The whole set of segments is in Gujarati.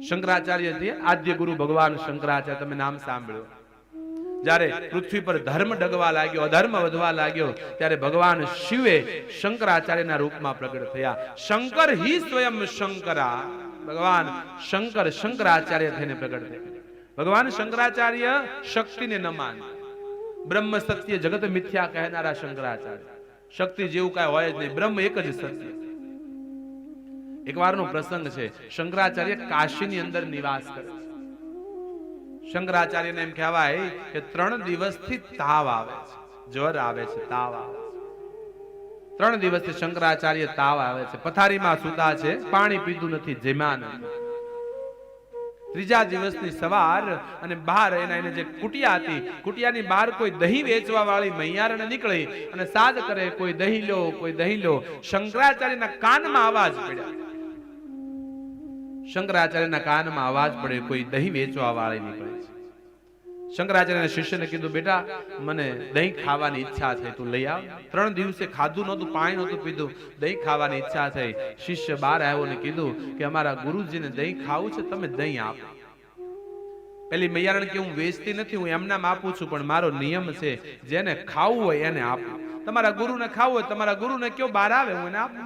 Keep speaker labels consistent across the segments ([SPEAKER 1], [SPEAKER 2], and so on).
[SPEAKER 1] શંકરાચાર્ય છે આદ્ય ગુરુ ભગવાન શંકરાચાર્ય, તમે નામ સાંભળ્યું. જ્યારે પૃથ્વી પર ધર્મ ડગવા લાગ્યો, અધર્મ વધવા લાગ્યો, ત્યારે ભગવાન શિવે શંકરાચાર્યના રૂપમાં પ્રગટ થયા. શંકર હિ સ્વયં શંકરા. ભગવાન શંકર શંકરાચાર્ય થઈને પ્રગટ થયા. ભગવાન શંકરાચાર્ય શક્તિને ન માન. બ્રહ્મ સત્ય જગત મિથ્યા કહેનારા શંકરાચાર્ય. શક્તિ જેવું કાંઈ હોય જ નહીં. બ્રહ્મ એક જ સત્ય. એક વારનો પ્રસંગ છે. શંકરાચાર્ય કાશીની અંદર નિવાસ કરે શંકરાચાર્યને એમ કહેવાય કે ત્રણ દિવસથી તાવ આવે છે. જ્વર આવે છે, તાવ આવે ત્રણ દિવસથી શંકરાચાર્ય તાવ આવે છે. પથારીમાં સુતા છે, પાણી પીધું નથી, જેમાં ત્રીજા દિવસની સવાર અને બહાર એના એને જે કુટિયા હતી, કુટિયાની બહાર કોઈ દહીં વેચવા વાળી મૈયારને નીકળી અને સાદ કરે, કોઈ દહીં લો, કોઈ દહીં લો. શંકરાચાર્યના કાનમાં અવાજ પડ્યા. શંકરાચાર્યના કાનમાં અવાજ પડે, કોઈ દહીં વેચવા વાળી નીકળે છે. શંકરાચાર્યના શિષ્યને કીધું, બેટા, મને દહીં ખાવાની ઈચ્છા થઈ તું લઈ આવ. ત્રણ દિવસે ખાધું નહોતું, પાણી નહોતું પીધું, દહીં ખાવાની ઈચ્છા થઈ. શિષ્ય બહાર આવ્યો ને કીધું કે, અમારા ગુરુજીને દહીં ખાવું છે, તમે દહીં આપો. પેલી મૈયારણ કે, હું વેચતી નથી, હું એમનામ આપું છું, પણ મારો નિયમ છે, જેને ખાવું હોય એને આપું. તમારા ગુરુને ખાવું હોય, તમારા ગુરુને કયો બહાર આવે, હું એને આપું.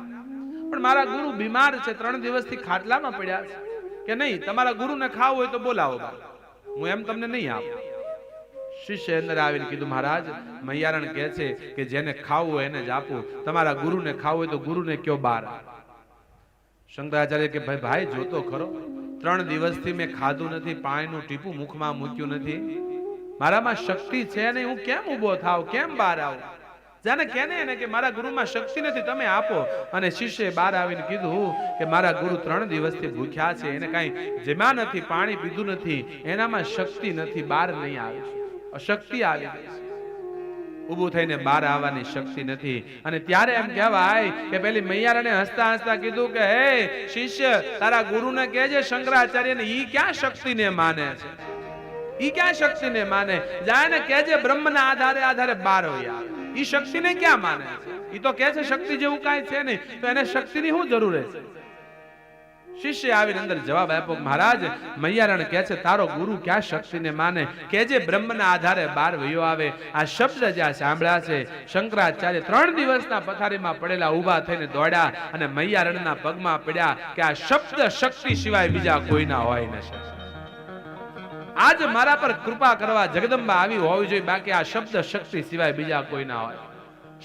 [SPEAKER 1] પણ મારા ગુરુ બીમાર છે, ત્રણ દિવસથી ખાટલામાં પડ્યા છે. કે નહીં, તમારા ગુરુને ખાવ હોય તો બોલાવો હું એમ તમને નહીં આપું. શિષ્ય અંદર આવીને કીધું, મહારાજ, મૈયારણ કહે છે કે જેને ખાવું હોય એને જ આપું. તમારા ગુરુને ખાવું હોય તો ગુરુને કયો બાર શંકરાચાર્ય કે, ભાઈ ભાઈ, જોતો ખરો. ત્રણ દિવસથી મેં ખાધું નથી, પાણીનું ટીપું મુખમાં મૂક્યું નથી. મારામાં શક્તિ છે નહીં. હું કેમ ઊભો થાવ? કેમ બહાર આવું? જાને કેને એને કે મારા ગુરુમાં શક્તિ નથી, તમે આપો. અને શિષ્યએ બહાર આવીને કીધું કે મારા ગુરુ ત્રણ દિવસથી ભૂખ્યા છે, એને કાંઈ જેમાં નથી, પાણી પીધું નથી, એનામાં શક્તિ નથી, બહાર નહીં આવે. અશક્તિ આવી ઊભું થઈને બહાર આવવાની શક્તિ નથી. અને ત્યારે એમ કહેવાય કે પેલી મૈયારને હસતા હસતા કીધું કે, હે શિષ્ય, તારા ગુરુને કહેજે શંકરાચાર્યને, ઈ ક્યાં શક્તિને માને છે? ઈ ક્યાં શક્તિને માને? જાય ને કહેજે બ્રહ્મના આધારે આધારે બાર હોય ઈ શક્તિને ક્યાં માને? ઈ તો કે છે શક્તિ જેવું કાંઈ છે નહીં. તો એને શક્તિની શું જરૂર છે શિષ્ય આવીને અંદર જવાબ આપ્યો, મહારાજ, મૈયારણ કહે છે, તારો ગુરુ ક્યાં શક્તિને માને? કે જે બ્રહ્મના આધારે બાર વયો આવે. આ શબ્દ જ્યાં સાંભળ્યા છે, શંકરાચાર્ય ત્રણ દિવસના પથારીમાં પડેલા ઊભા થઈને દોડ્યા અને મૈયારણના પગમાં પડ્યા કે આ શબ્દ શક્તિ સિવાય બીજા કોઈના હોય ન આજ મારા પર કૃપા કરવા જગદંબા આવી હોવી જોઈએ. બાકી આ શબ્દ શક્તિ સિવાય બીજા કોઈ ના હોય.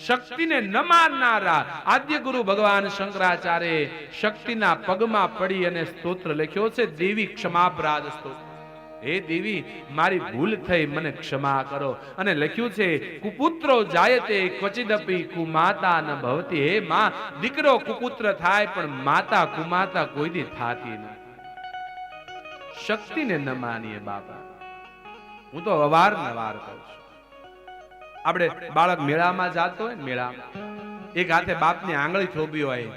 [SPEAKER 1] શક્તિને ન માનનારા આદ્ય ગુરુ ભગવાન શંકરાચાર્ય શક્તિના પગમાં પડી અને સ્તોત્ર લખ્યો છે, દેવી ક્ષમાપરાધ સ્તોત્ર. હે દેવી, મારી ભૂલ થઈ, મને ક્ષમા કરો. અને લખ્યું છે, કુપુત્રો જાય તે ક્વચિદપી કુમાતા ન ભવતી. હે માં, દીકરો કુપુત્ર થાય, પણ માતા કુમાતા કોઈ દી થાતી નહીં શક્તિને ન માનીએ બાપા. હું તો અવારનવાર કહું છું. આપણે બાળક મેળામાં જાતો હોય ને મેળામાં, એક હાથે બાપની આંગળી થોભી હોય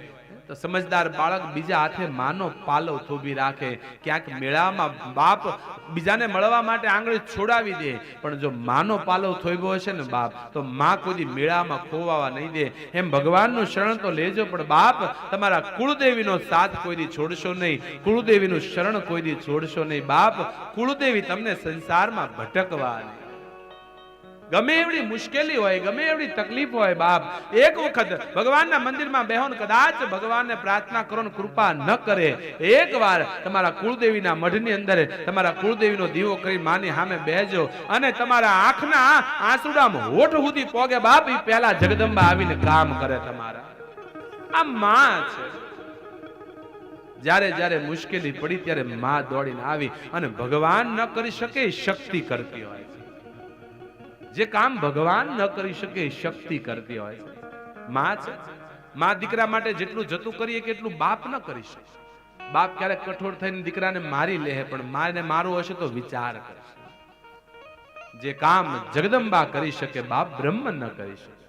[SPEAKER 1] તો સમજદાર બાળક બીજા હાથે માનો, પાલવ થોભી રાખે. ક્યાંક મેળામાં બાપ બીજાને મળવા માટે આંગળી છોડાવી દે. પણ જો માનો, પાલવ થોભ્યો હશે ને બાપ, તો માં કોઈ મેળામાં ખોવાવા નહીં દે. એમ ભગવાનનું શરણ તો લેજો, પણ બાપ, તમારા કુળદેવીનો સાથ કોઈ છોડશો નહીં. કુળદેવીનું શરણ કોઈ છોડશો નહીં. બાપ, કુળદેવી તમને સંસારમાં ભટકવા નહીં ગમે એવડી મુશ્કેલી હોય, ગમે એવડી તકલીફ હોય બાપ, એક વખત ભગવાનના મંદિરમાં બેહોન કદાચ ભગવાનને પ્રાર્થના કરો કૃપા ન કરે, એક વાર તમારા કુળદેવીના મઢની અંદર તમારા કુળદેવીનો દીવો કરી માની સામે બેજો અને તમારા આંખના આંસુડામ હોઠ સુધી પોગે બાપ એ પહેલા જગદંબા આવીને કામ કરે તમારા. આ માં છે. જ્યારે જ્યારે મુશ્કેલી પડી ત્યારે માં દોડીને આવી અને ભગવાન ન કરી શકે શક્તિ કરતી હોય જે કામ ભગવાન ન કરી શકે, શક્તિ કરતી હોય છે. માં છે. માં દીકરા માટે જેટલું જતું કરીએ કે એટલું બાપ ન કરી શકે. બાપ ક્યારેક કઠોર થઈને દીકરાને મારી લે, પણ માને મારવું હશે તો વિચાર કરશે જે કામ જગદંબા કરી શકે, બાપ બ્રહ્મ ન કરી શકે.